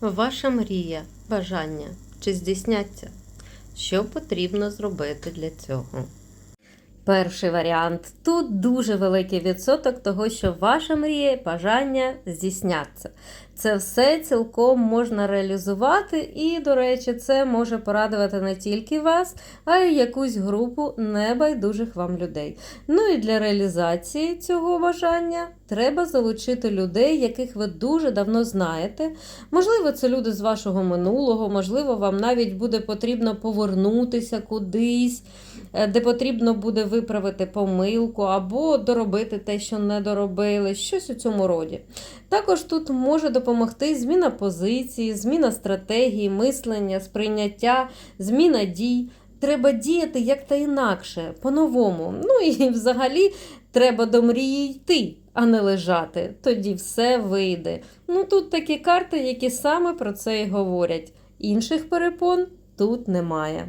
Ваша мрія, бажання чи здійсняться? Що потрібно зробити для цього? Перший варіант. Тут дуже великий відсоток того, що ваша мрія бажання здійсняться. Це все цілком можна реалізувати, і, до речі, це може порадувати не тільки вас, а й якусь групу небайдужих вам людей. Ну і для реалізації цього бажання треба залучити людей, яких ви дуже давно знаєте. Можливо, це люди з вашого минулого, можливо, вам навіть буде потрібно повернутися кудись, де потрібно буде виправити помилку або доробити те, що не доробили, щось у цьому роді. Також тут може допомогти зміна позиції, зміна стратегії, мислення, сприйняття, зміна дій. Треба діяти як та інакше, по-новому. Ну і взагалі треба до мрії йти, а не лежати. Тоді все вийде. Ну тут такі карти, які саме про це і говорять. Інших перепон тут немає.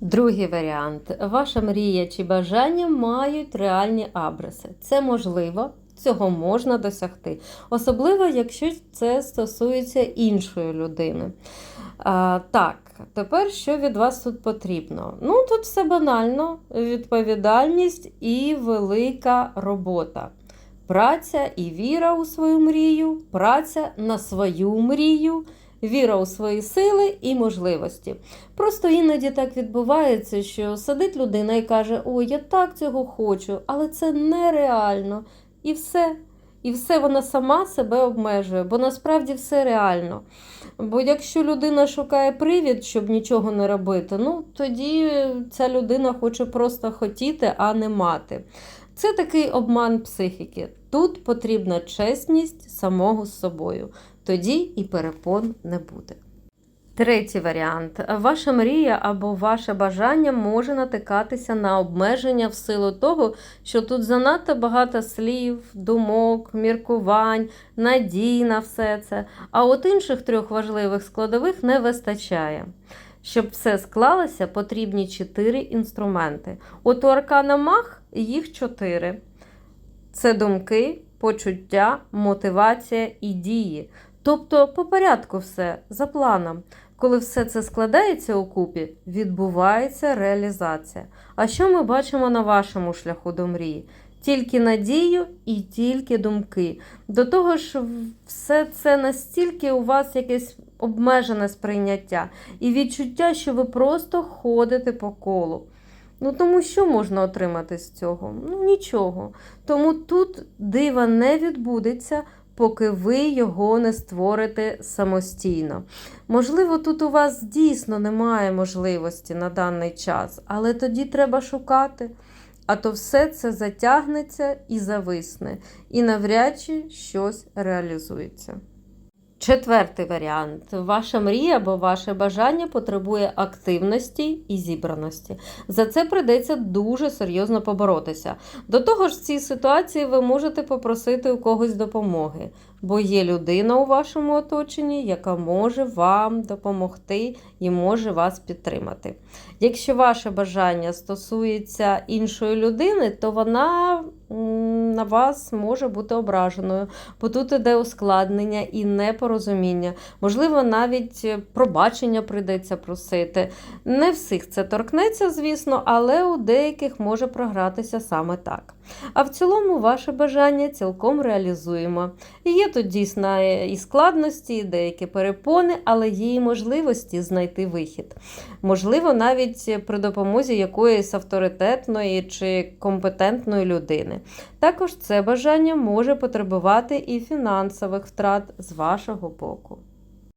Другий варіант. Ваша мрія чи бажання мають реальні абреси. Це можливо, цього можна досягти. Особливо, якщо це стосується іншої людини. А, так, тепер що від вас тут потрібно? Ну, тут все банально: відповідальність і велика робота. Праця і віра у свою мрію, праця на свою мрію, віра у свої сили і можливості. Просто іноді так відбувається, що сидить людина і каже: Ой, я так цього хочу, але це нереально. І все. І все вона сама себе обмежує, бо насправді все реально. Бо якщо людина шукає привід, щоб нічого не робити, ну тоді ця людина хоче просто хотіти, а не мати. Це такий обман психіки. Тут потрібна чесність самого з собою. Тоді і перепон не буде. Третій варіант. Ваша мрія або ваше бажання може натикатися на обмеження в силу того, що тут занадто багато слів, думок, міркувань, надій на все це. А от інших трьох важливих складових не вистачає. Щоб все склалося, потрібні чотири інструменти. От у аркана Мах їх чотири: це думки, почуття, мотивація і дії. Тобто по порядку все за планом. Коли все це складається у купі, відбувається реалізація. А що ми бачимо на вашому шляху до мрії? Тільки надію і тільки думки. До того ж, все це настільки у вас якесь обмежене сприйняття і відчуття, що ви просто ходите по колу. Ну тому що можна отримати з цього? Ну нічого. Тому тут дива не відбудеться, поки ви його не створите самостійно. Можливо, тут у вас дійсно немає можливості на даний час, але тоді треба шукати. А то все це затягнеться і зависне, і навряд чи щось реалізується. Четвертий варіант. Ваша мрія або ваше бажання потребує активності і зібраності. За це прийдеться дуже серйозно поборотися. До того ж, в цій ситуації ви можете попросити у когось допомоги, бо є людина у вашому оточенні, яка може вам допомогти і може вас підтримати. Якщо ваше бажання стосується іншої людини, то вона на вас може бути ображеною, бо тут іде ускладнення і непорозуміння. Можливо, навіть пробачення прийдеться просити. Не всіх це торкнеться, звісно, але у деяких може програтися саме так. А в цілому ваше бажання цілком реалізуємо. Є тут дійсно і складності, і деякі перепони, але є і можливості знайти вихід. Можливо, навіть при допомозі якоїсь авторитетної чи компетентної людини. Також це бажання може потребувати і фінансових втрат з вашого боку.